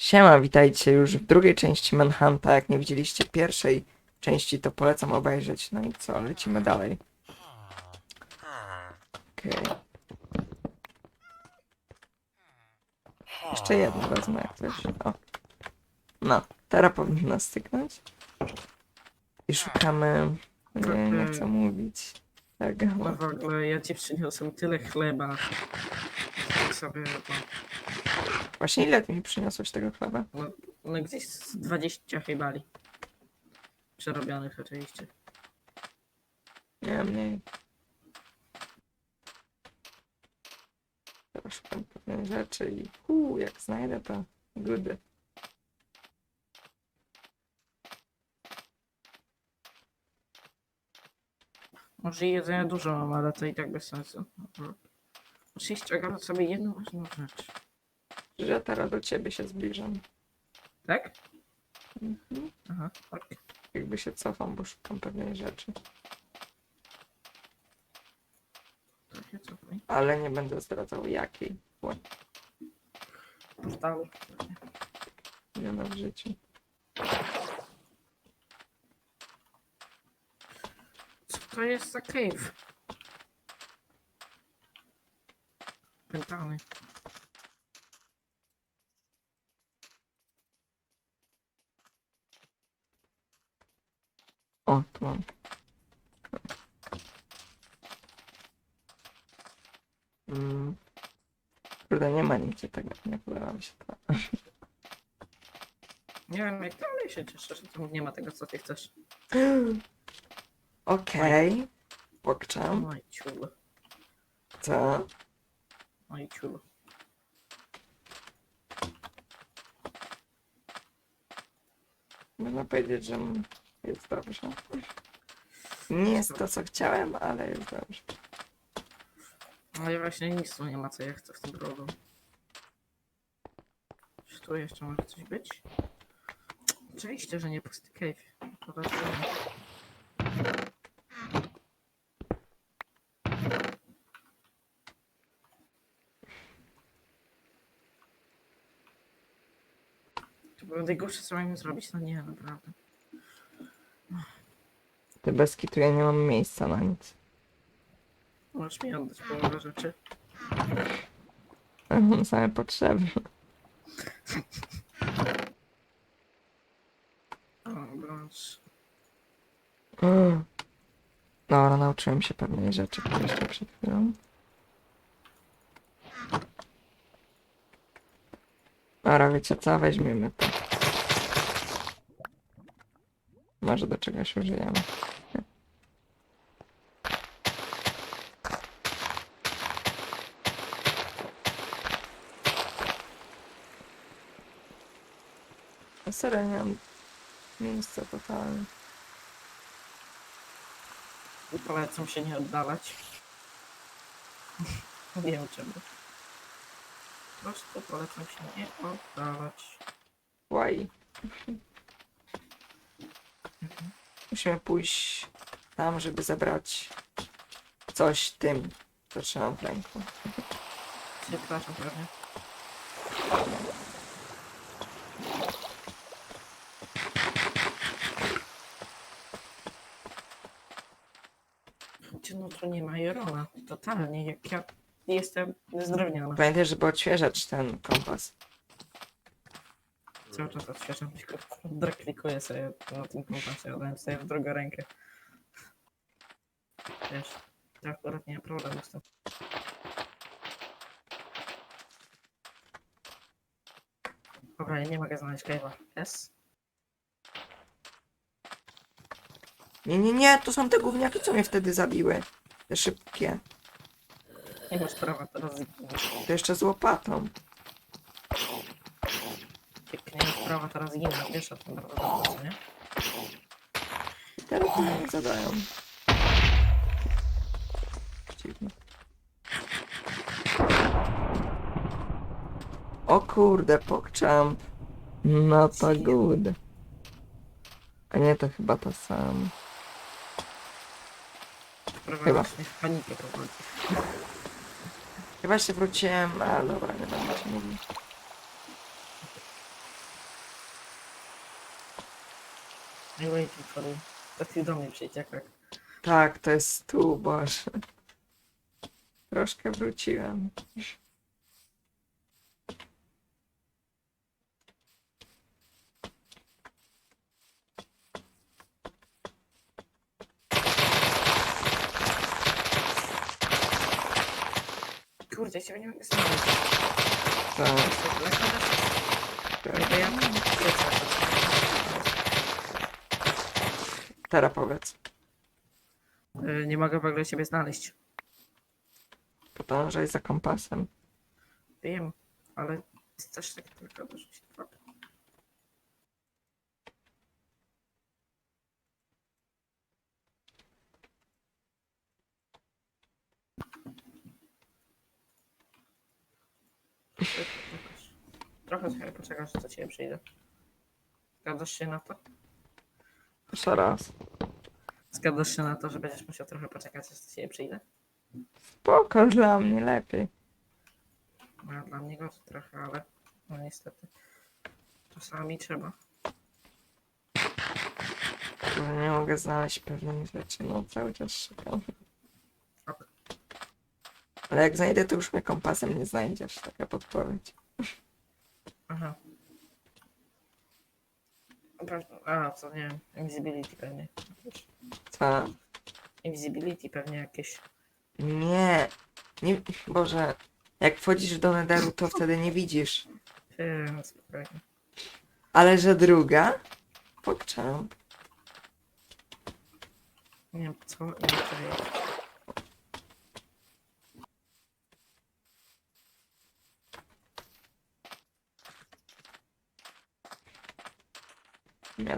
Siema, witajcie już w drugiej części Manhunta. Jak nie widzieliście pierwszej części, to polecam obejrzeć. No i co, lecimy dalej. Okej. Jeszcze jedno wezmę jak coś. O. No, teraz powinno stygnąć. I szukamy... Nie, nie chcę mówić. Tego. No w ogóle ja ci przyniosłem tyle chleba. Tak sobie, no, Właśnie ile mi przyniosłeś tego chleba? no, no gdzieś z 20 chybali. Przerobionych oczywiście. Nie, mniej. Teraz szukam pewnej rzeczy i uu, jak znajdę to good. Może jedzenia dużo mam, ale to i tak bez sensu. Mhm. Oczywiście ogarnę sobie jedną ważną rzecz. Że teraz do ciebie się zbliżam. Tak? Mhm. Aha. Jakby się cofam, bo szukam pewnej rzeczy. To się. Ale nie będę zdradzał jakiej. Bo Portalu. nie ma w życiu. Co to jest za cave? Pętany. O, tu mam. Mm. Kurde, nie ma nigdzie tego, nie podoba mi się to. Nie wiem jak to, ale się cieszę, że tam nie ma tego co ty chcesz. Okej. Pokczam. Oj ciul. Co? Oj ciul. Można powiedzieć, że jest dobrze. Nie jest to, co chciałem, ale jest dobrze. Ale właśnie nic tu nie ma co ja chcę w tym rogu. Czy tu jeszcze może coś być? Oczywiście, że nie pusty cave. Nie. To było co mam zrobić? No nie, naprawdę. Te bez kitu ja nie mam miejsca na nic. Możesz mi oddać połowę rzeczy. Mam same potrzeby. O, brąz. Mm. Dobra, nauczyłem się pewnej rzeczy jeszcze przed chwilą. Dobra, wiecie co? Weźmiemy to. Może do czegoś użyjemy. Serio nie mam miejsca totalnie. Polecam się nie oddalać. nie wiem czemu. Po prostu polecam się nie oddalać. Why? Musimy pójść tam, żeby zebrać coś tym, co trzymam w ręku. Przepraszam. Gdzie no tu nie ma Jorona. Totalnie, jak ja jestem zdrewniana. Pamiętaj, żeby odświeżać ten kompas. Cały czas odświeżam, tylko draklikuję sobie na tym kompasie, dałem sobie w drugą rękę. Wiesz, to akurat nie ma problemu z tym. Dobra, ja nie mogę znaleźć Kejwa. S? Nie, nie, nie, to są te gówniaki, co mnie wtedy zabiły. Te szybkie. Nie masz prawa teraz zginąć. To jeszcze z łopatą. Jak nie masz prawa teraz zginąć, wiesz o tym bardzo dobrze, nie? Teraz nie zadają. Dziwne. O kurde, pokczam. No to good. A nie, to chyba to sam. Chyba. W panikę. Chyba się wróciłem, ale dobra, nie będę ci mówił. I waiting for you. To ty do mnie przyjdź, jak tak. Tak, to jest tu, Boże. Troszkę wróciłem. Kurde, ja się nie mogę znaleźć. Tak, to ja teraz powiedz. Y, Nie mogę w ogóle siebie znaleźć. Podążaj za kompasem. Wiem, ale jest też tak tylko dorzucić dwa. Trochę sobie poczekasz, do ciebie przyjdę. Zgadzasz się na to? Jeszcze raz. Zgadzasz się na to, że będziesz musiał trochę poczekać, aż do ciebie przyjdę? Spoko, dla mnie lepiej. No, dla mnie gorzej trochę, ale no niestety. Czasami trzeba. Bo nie mogę znaleźć pewnych rzeczy, no cały czas szukam. Ale jak znajdę, to już mnie kompasem nie znajdziesz, taka podpowiedź. Aha. Pewnie- A, co nie wiem. Invisibility pewnie. Co? Invisibility pewnie jakieś. Nie. Nie, Boże. Jak wchodzisz do nederu, to wtedy nie widzisz. Yy, spokojnie. Ale że druga? Pokczam. Nie wiem co i co jest.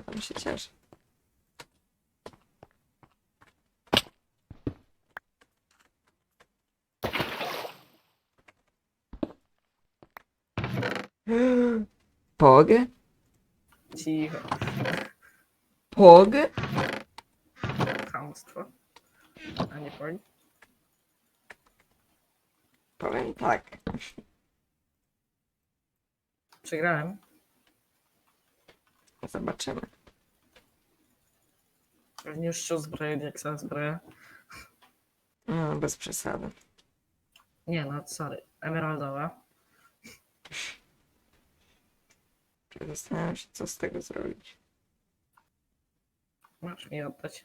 Ja tam się cieszę. Pog? Cicho. Pog? Chamstwo. A nie powiem. Powiem tak. Przegrałem. Zobaczymy. Już się uzbroił jak sam zbroja. No, bez przesady. Nie no, sorry. Emeraldowa. Zastanawiam się, co z tego zrobić. Masz mi oddać.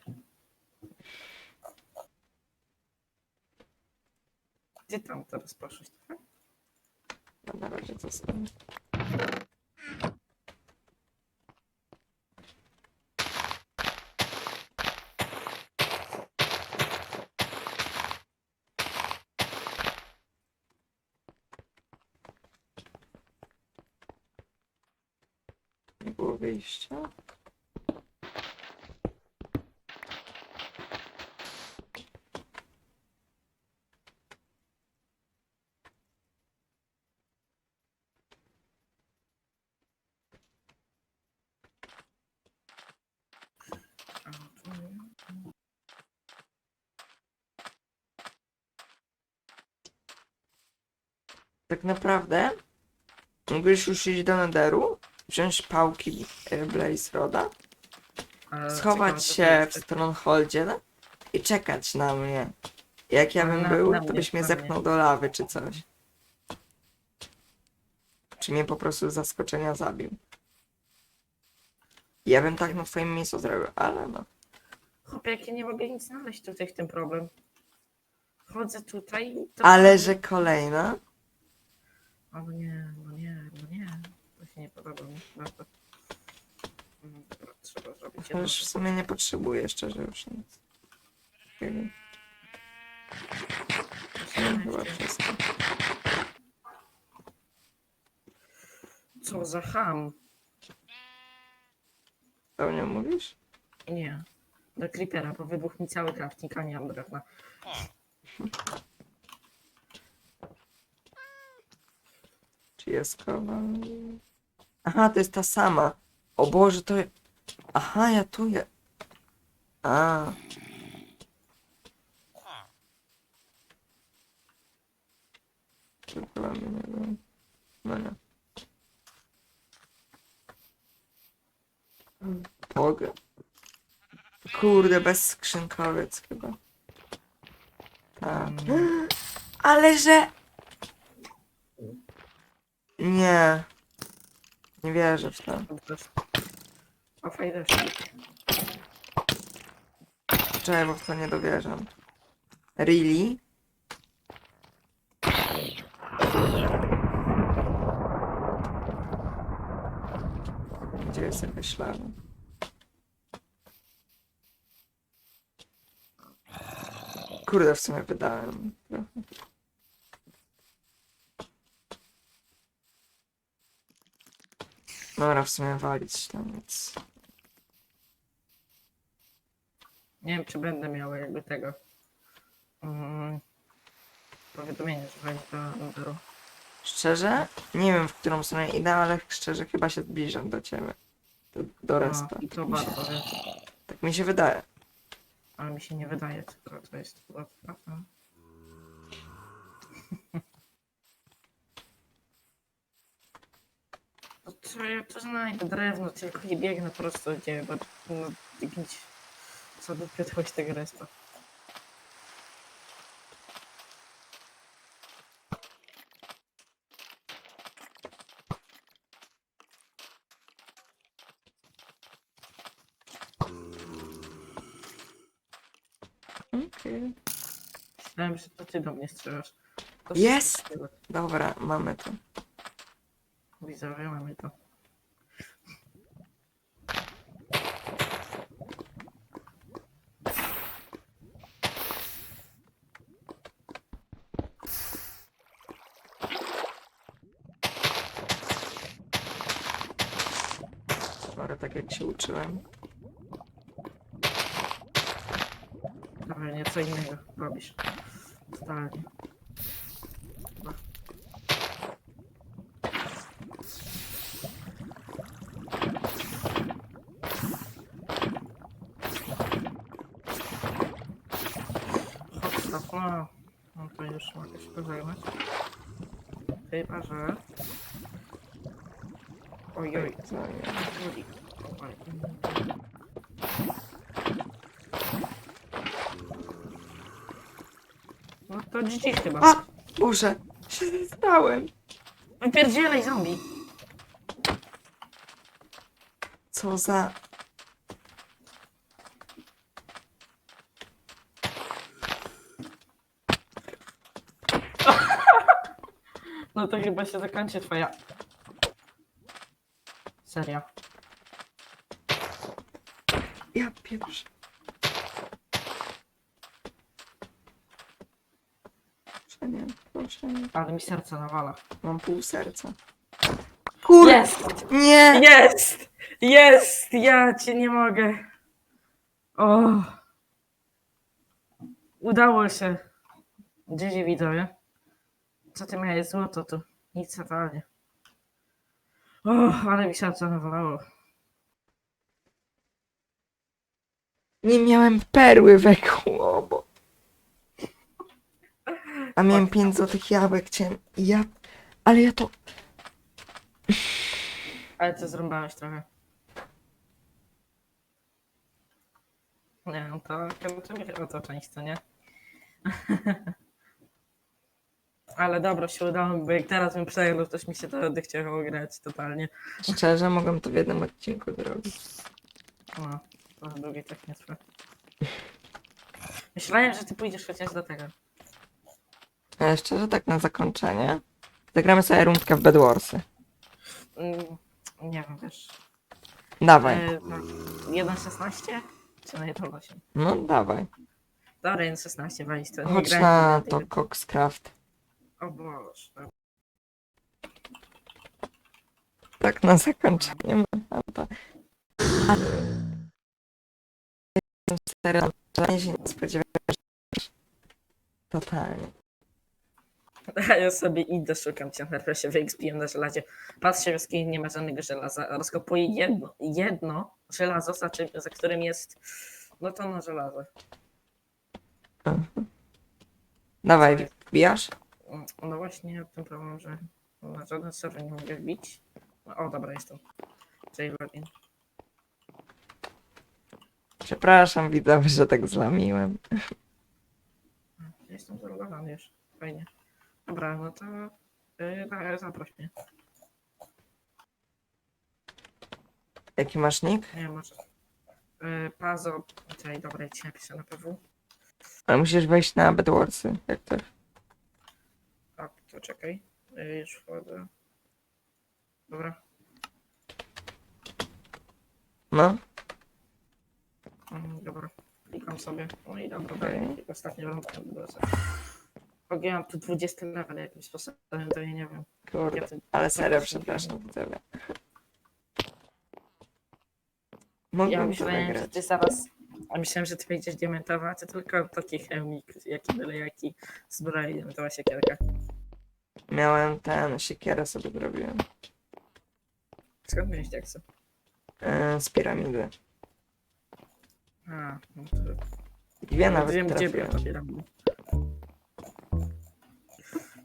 Gdzie tam teraz poszłeś? tak? No, na razie było wyjścia. Tak naprawdę mógłbyś już iść do nederu, wziąć pałki e, Blaze Roda, Ale schować ciekawe, się to w jest. Strongholdzie no, i czekać na mnie. Jak ja bym na- był, na to mnie, byś mnie na zepchnął do lawy czy coś. Czy mnie po prostu z zaskoczenia zabił. Ja bym tak na twoim miejscu zrobił, ale no. Chłopie, jak ja nie mogę nic znaleźć tutaj w tym problem. Chodzę tutaj i to... Ale że kolejna? O nie, nie, no nie. Mi bardzo. Mm, Dobra, trzeba zrobić jedno. Już w sumie nie potrzebuję szczerze już nic. Takiego. No, chyba wszystko. Co za ham? To nie mówisz? Nie. Do creepera, bo wybuchł mi cały crafting, a nie mam drewna. Czy jest kowa? Aha, to jest ta sama. O Boże, to... Aha, ja tu je... A. Pog. Kurde, bez skrzynkowiec chyba. Tak. Mm, Ale że... Nie. Nie wierzę w to. O, fajnie. Czekaj, bo w to nie dowierzam. Really? Gdzie jest jakaś ślada? Kurde, w sumie wydałem trochę. Dobra, w sumie walić tam nic. Nie wiem, czy będę miał jakby tego. Mm, powiadomienie, że będzie do numeru. Szczerze? Nie wiem, w którą stronę idę, ale szczerze chyba się zbliżam do ciebie. Do, do respa. No, I to Tak mi, się, bardzo, wiesz. tak mi się wydaje. Ale mi się nie wydaje, co to, to jest chyba prawda. No co ja to znajdę? Drewno, tylko nie biegnę prosto gdzie, bo no, jakimś sobie przetworzyć tego resta. Okej. Myślałem, że to ty do mnie strzelasz. To Jest! Dobra, mamy to. Widzowie, mamy to. Dobra, tak uczyłem. Dobra, nieco innego robisz. Totalnie. Chyba. Hop, stop, no. No to już mogę się pożegnać. Chyba, że... Oj, oj. Co nie? No to GG chyba. A! Boże! Się stałem! Wypierdzielaj zombie. Co za... No to chyba się zakończy twoja... Seria. Ja pierwszy. Proszę nie, proszę nie. Ale mi serce nawala. Mam pół serca. Kurde! Jest! Nie! Jest! Jest! Ja cię nie mogę. O! Udało się. GG widzowie. Co ty miałeś złoto tu? Nic totalnie. O, ale mi serce nawalało. Nie miałem perły we kłobo. A miałem 5 złotych jabłek, chciałem... Ja... Ale ja to... Ale ty zrąbałeś trochę. Nie, no to kończymy chyba to część, co nie? Ale dobra, się udało, bo jak teraz bym przegrał, to mi się to chciało grać totalnie. Szczerze, mogłem to w jednym odcinku zrobić. No, to drugi tak nie trwa. Myślałem, że ty pójdziesz chociaż do tego. Ale szczerze, tak na zakończenie... Zagramy sobie rundkę w Bedwarsy. Mm, nie wiem, wiesz. Dawaj. E, no, 1.16? Czy na 1.8? No, dawaj. Dobra, 1.16, walić to. Nie Chodź grałem na nigdy to. Coxcraft. O Boże. Tak na zakończenie. mam to. A... Serio, totalnie się nie spodziewałem. Totalnie. A ja sobie idę, szukam cię, najpierw się wyekspiłem na żelazie. Patrzę, w nie ma żadnego żelaza. Rozkopuję jedno, jedno żelazo, za, czym, za którym jest no to na żelazo. Dawaj, wbijasz? No właśnie, ten problem, że na żaden serwer nie mogę wbić. No, O, dobra, jestem. Czyli login. Przepraszam, widzowie, że tak zlamiłem. Jestem zalogowany już. Fajnie. Dobra, no to yy, zaproś mnie. Jaki masz nick? Nie, może. Yy, Pazo. Czekaj, dobra, ja ci napiszę na PW. Ale musisz wejść na Bedwarsy, jak. Tak, to czekaj. Yy, już wchodzę. Dobra. No, Mm, dobra. Klikam sobie. No i dobra, Okej. dalej. Ostatnio rąbkę będę Ok, mam tu 20 level jakimś sposobem, to ja nie wiem. kurde. Ja to- Ale serio, to- przepraszam, widzowie. Ja Mogłem to myślałem, że wygrać. ty zaraz. A myślałem, że ty wejdziesz diamentowa, a ty tylko taki chemik, jaki byle jaki zbroi diamentowa siekierka. Miałem ten, siekierę sobie zrobiłem. Skąd miałeś teksty? Yy, z piramidy. A, no to Dwie nawet wiem, gdzie trafiłem. piramida.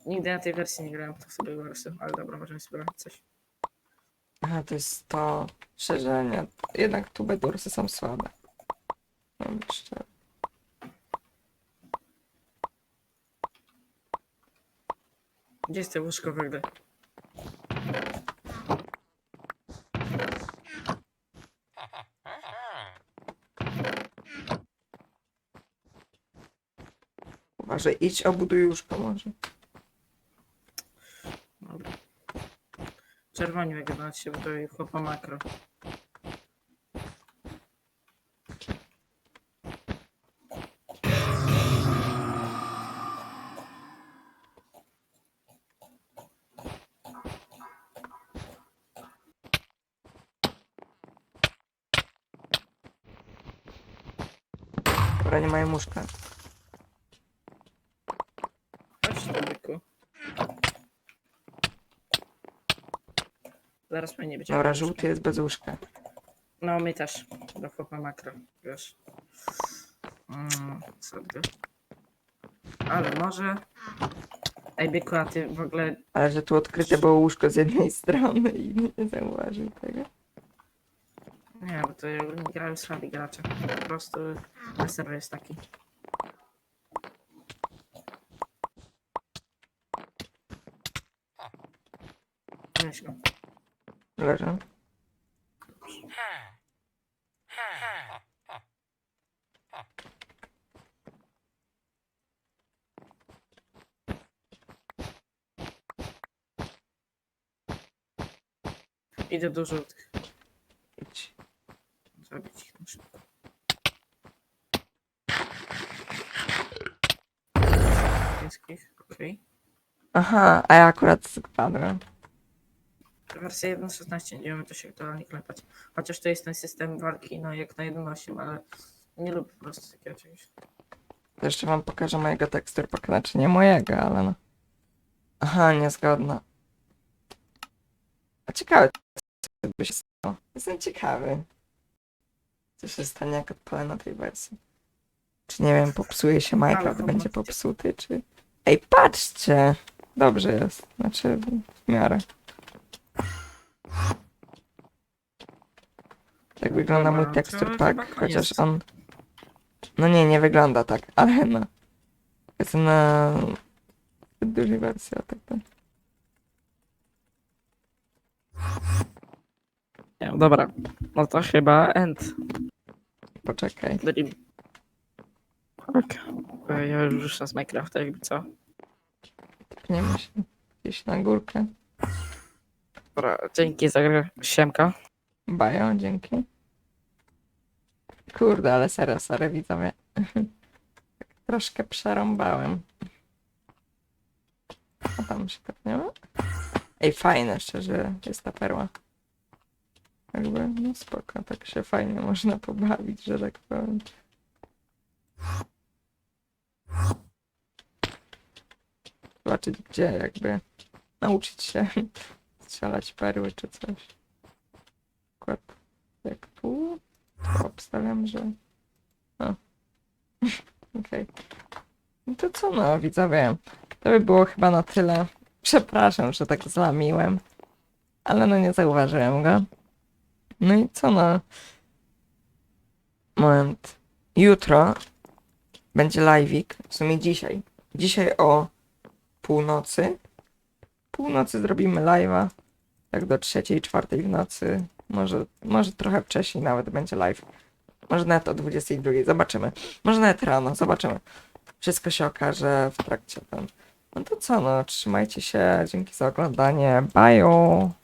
Nigdy na tej wersji nie grałem, to sobie wersję, ale dobra, możemy spróbować coś. Aha, to jest to szerzenie. Jednak tu Bedwarsy są słabe. Mam być szczery. Gdzie jest te łóżko wygry? Uważaj, idź obuduj łóżko może. Dobra. Czerwoni wyglądać się, bo to jest chłopa makro. Dobra, nie mają łóżka. Chodź tu, byku. Zaraz pewnie będzie. Dobra, żółty jest bez łóżka. No, my też. Do chłopa makro, wiesz. Mm, sobie. Ale może... Ej, byku, a ty w ogóle... Ale że tu odkryte było łóżko z jednej strony i nie zauważył tego. Nie, bo to nie grają słabi gracze. Po prostu serwer jest taki. Weź go. Leżę. Idę do żółtych. Idź. Zabić ich muszę. Niebieskich, okej. Aha, a ja akurat spadłem. Wersja 1.16, nie wiemy to się aktualnie klepać. Chociaż to jest ten system walki, no jak na 1.8, ale nie lubię po prostu takiego czegoś. To jeszcze wam pokażę mojego tekstur znaczy nie mojego, ale no. Aha, niezgodna. A ciekawe, co by się stało. Jestem ciekawy. Co się stanie, jak odpalę na tej wersji. Czy nie wiem, popsuje się Minecraft, będzie popsuty, czy... Ej, patrzcie! Dobrze jest, znaczy w miarę. Tak wygląda mój Dobra, tekstur to pack, chyba koniec. chociaż on... No nie, nie wygląda tak, ale no. Jest na dużej wersji, a tak to... Nie, dobra. No to chyba end. Poczekaj. Dream. Tak. E, Ja już ruszę z Minecrafta, jakby co. Tepniemy się gdzieś na górkę. Dobra, dzięki za grę. Siemka. Bają, dzięki. Kurde, ale serio, sorry widzowie. Tak Troszkę przerąbałem. A tam się tepniemy? Ej, fajne, szczerze, jest ta perła. Jakby, no spoko, tak się fajnie można pobawić, że tak powiem. Zobaczyć gdzie, jakby nauczyć się strzelać perły czy coś. Przykład jak tu, obstawiam, że... O. Okej. No to co no, widzowie, to by było chyba na tyle. Przepraszam, że tak zlamiłem, ale no nie zauważyłem go. No i co no, moment. Jutro będzie live'ik, w sumie dzisiaj. Dzisiaj o północy. Północy zrobimy live'a. Tak do trzeciej, czwartej w nocy. Może, może trochę wcześniej nawet będzie live. Może nawet o 22. Zobaczymy. Może nawet rano, zobaczymy. Wszystko się okaże w trakcie ten. No to co, no, trzymajcie się. Dzięki za oglądanie. Bye.